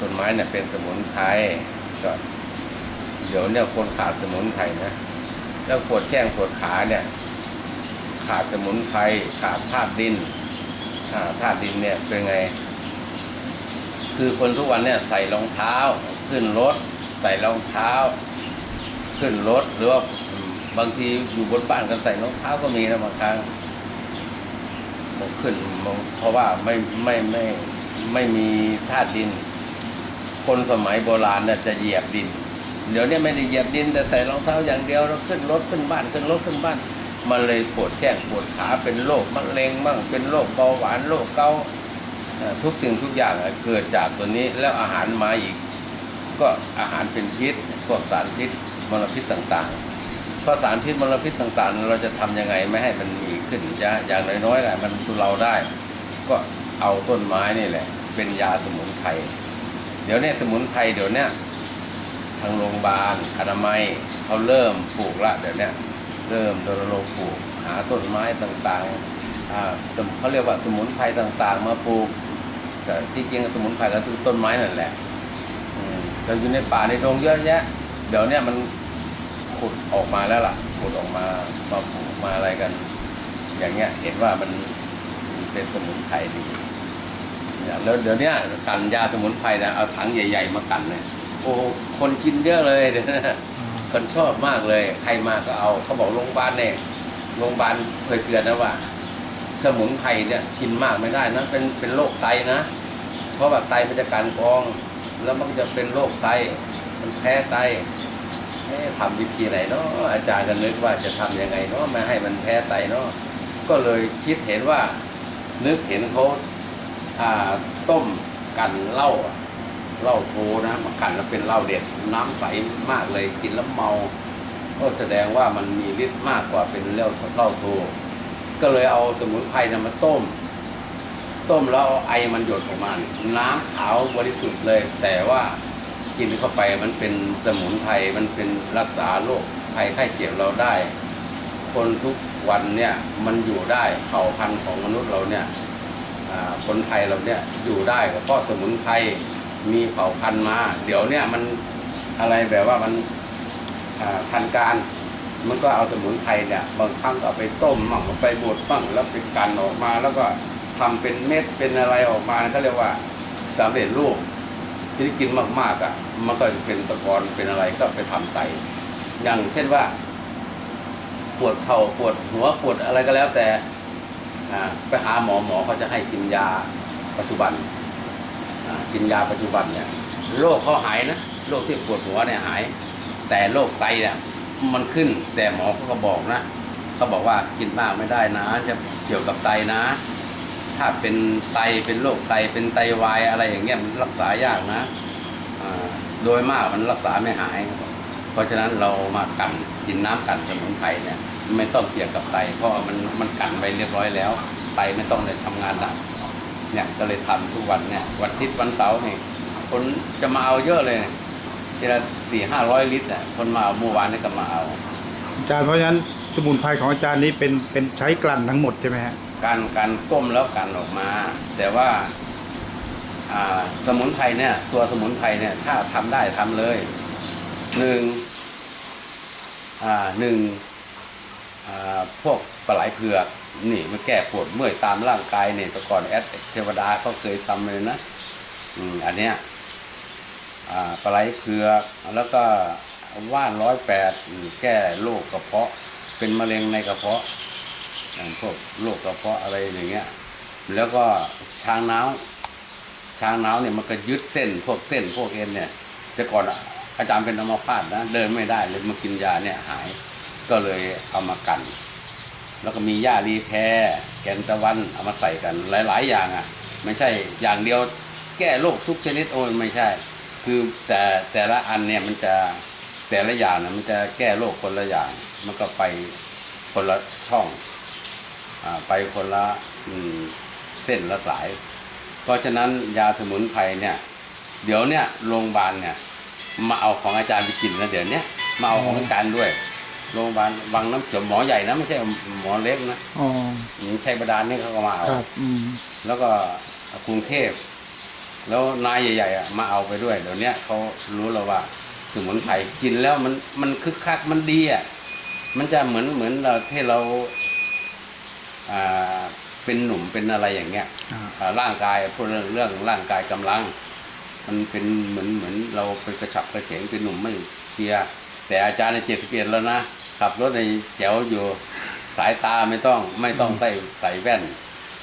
ต้นไม้เนี่ยเป็นสมุนไพรก็เดี๋ยวเนี่ยคนขาดสมุนไพรนะแล้วปวดแข้งปวดขาเนี่ย ขาดสมุนไพรขาดธาตุดินธาตุดินเนี่ยเป็นไง คือคนทุกวันเนี่ยใส่รองเท้า ขึ้นรถ ใส่รองเท้า ขึ้นรถหรือว่าบางทีอยู่บนบ้านกันใส่รองเท้าก็มีนะบางครั้งขึ้นเพราะว่าไม่ไม่ไม่ไม่มีธาตุดิน คนสมัยโบราณเนี่ยจะเหยียบดิน เดี๋ยวนี้ไม่ได้เหยียบดิน แต่ใส่รองเท้าอย่างเดียวแล้วขึ้นรถขึ้นบ้านขึ้นรถขึ้นบ้านมันเลยปวดแข้งปวดขาเป็นโรคมะเร็งบ้างเป็นโรคเบาหวานโรคเกาตุกสิ่งทุกอย่างเกิดจากตัวนี้แล้วอาหารมาอีก ก็อาหารเป็นพิษพวกสารพิษมลพิษต่างๆเพราะสารพิษมลพิษต่างๆ เราจะทำยังไงไม่ให้มันมีขึ้นจะอย่างน้อยๆแหละมันทุเราได้ ก็เอาต้นไม้นี่แหละ เป็นยาสมุนไพร เดี๋ยวเนี้สมุนไพรเดี๋ยวเนี้ยทางโรงพยาบาลอนามัยเขาเริ่มปลูกละเดี๋ยวเนี้ยเริ่มรณรงปลูกหาต้นไม้ต่างๆเขาเรียกว่าสมุนไพรต่างๆ มาปลูก แต่ที่จริงสมุนไพรก็คือต้นไม้นั่นแหละอืมแต่อยู่ในป่าในดงเยอะแยะ เดี๋ยวเนี้ยมันขุดออกมาแล้วล่ะขุดออกมามาปลูกมาอะไรกัน อย่างเงี้ยเห็นว่ามันเป็นสมุนไพรดี แล้วเดี๋ยวนี้กันยาสมุนไพรนะเอาถังใหญ่ ๆ มากันเนี่ยโอ้คนกินเยอะเลยคนชอบมากเลย ใครมาก็เอาเขาบอกโรงพยาบาลเนี่ยโรงพยาบาลเคยเตือนนะว่า สมุนไพรเนี่ยกินมากไม่ได้นะเป็นเป็นโรคไตนะ เพราะว่าไตมันจะการกรอง แล้วมันจะเป็นโรคไตมันแพ้ไตเอ๊ะทำวิธีไหนเนาะอาจารย์ก็นึกว่าจะทำยังไงเนาะไม่ให้มันแพ้ไตเนาะก็เลยคิดเห็นว่านึกเห็นเขา ต้มกันเหล้าเหล้าโทนะมากันแล้วเป็นเหล้าเด็ดน้ำใสมากเลยกินแล้วเมา ก็แสดงว่ามันมีฤทธิ์มากกว่าเป็นเหล้าเหล้าโท ก็เลยเอาสมุนไพรนะมาต้ม ต้มแล้วเอาไอมันหยดออกมานี่ยน้ำขาวบริสุทธิ์เลย แต่ว่ากินเข้าไปมันเป็นสมุนไพรมันเป็นรักษาโรคภัยไข้เจ็บเราได้ คนทุกวันเนี่ยมันอยู่ได้เผ่าพันธุ์ของมนุษย์เราเนี่ย คนไทยเราเนี่ยอยู่ได้ก็เพราะสมุนไพรมีเผ่าพันธุ์มา เดี๋ยวเนี่ยมันอะไรแบบว่ามันทันการ มันก็เอาสมุนไพรเนี่ยบางครั้งก็ไปต้มมั่งไปบดมั่งแล้วไปกันออกมา แล้วก็ทำเป็นเม็ดเป็นอะไรออกมาเขาเรียกว่าสำเร็จรูปที่กินมากๆอะ มันก็เป็นตะกอนเป็นอะไรก็ไปทำไตอย่างเช่นว่า ปวดเข่าปวดหัวปวดอะไรก็แล้วแต่ ไปหาหมอหมอเขาจะให้กินยาปัจจุบันกินยาปัจจุบันเนี่ยโรคเขาหายนะโรคที่ปวดหัวเนี่ยหาย แต่โรคไตเนี่ยมันขึ้นแต่หมอเขาก็บอกนะเขาบอกว่ากินมากไม่ได้นะ จะเกี่ยวกับไตนะ ถ้าเป็นไตเป็นโรคไตเป็นไตวายอะไรอย่างเงี้ยมันรักษายากนะโดยมากมันรักษาไม่หาย เพราะฉะนั้นเรามากันกินน้ำกันสมุนไพรเนี่ย ไม่ต้องเกี่ยวกับไตเพราะว่ามันมันกันไปเรียบร้อยแล้ว ไตไม่ต้องเลยทำงานหนักเนี่ยก็เลยทำทุกวันเนี่ยวันอาทิตย์วันเสาร์นี่คนจะมาเอาเยอะเลยทีละสี่ห้าร้อยลิตรอะคนมาเอาเมื่อวานนี่ก็มาเอาอาจารย์เพราะฉะนั้นสมุนไพรของอาจารย์นี้เป็นเป็นใช้กลั่นทั้งหมดใช่ไหมฮะการการต้มแล้วกันออกมา แต่ว่าอ่าสมุนไพรเนี่ย ตัวสมุนไพรเนี่ย ถ้าทำได้ทำเลยหนึ่งอ่าหนึ่งอ่า พวกปลาไหลเผือกนี่มันแก้ปวดเมื่อยตามร่างกายเนี่ยแต่ก่อนแอดเทวดาเขาเคยทำเลยนะอืมอันเนี้ยปลาไหลเผือกแล้วก็ว่านร้อยแปดแก้โรคกระเพาะ เป็นมะเร็งในกระเพาะอย่างพวกโรคกระเพาะอะไรอย่างเงี้ย แล้วก็ช้างน้าวช้างน้าวเนี่ยมันก็ยึดเส้นพวกเส้นพวกเอ็นเนี่ยแต่ก่อนอะอาจารย์เป็นอัมพาตนะเดินไม่ได้เลยมากินยาเนี่ยหาย ก็เลยเอามากัน แล้วก็มีหญ้ารีแพรแกนตะวันเอามาใส่กันหลาย ๆ อย่างอะ ไม่ใช่อย่างเดียวแก้โรคทุกชนิดโอ้ยไม่ใช่ คือแต่แต่ละอันเนี่ยมันจะแต่ละอย่างนะมันจะแก้โรคคนละอย่าง มันก็ไปคนละช่องอ่าไปคนละอืมเส้นละสาย เพราะฉะนั้นยาสมุนไพรเนี่ย เดี๋ยวเนี่ยโรงพยาบาลเนี่ย มาเอาของอาจารย์ไปกินนะเดี๋ยวเนี้ยมาเอาของอาจารย์ด้วย โรงพยาบาลบางน้ำเขียวหมอใหญ่นะไม่ใช่หมอเล็กนะอ๋ออืมชัยบาดาลนี่เขาก็มาเอาครับอืมแล้วก็กรุงเทพกแล้วนายใหญ่ๆอะมาเอาไปด้วยเดี๋ยวเนี้ยเขารู้แล้วว่าสมุนไพรกินแล้วมันมันคึกคักมันดีอะมันจะเหมือนเหมือนเราที่เราอ่าเป็นหนุ่มเป็นอะไรอย่างเงี้ยอ่าอ่าร่างกายพูดเรื่องเรื่องร่างกายกำลัง มันเป็นเหมือนเหมือนเราเป็นกระฉับกระเฉงเป็นหนุ่มไม่เพลียแต่อาจารย์ในเจ็ดสิบเอ็ดแล้วนะ ขับรถในแถวอยู่สายตาไม่ต้องไม่ต้องใส่ใส่แว่น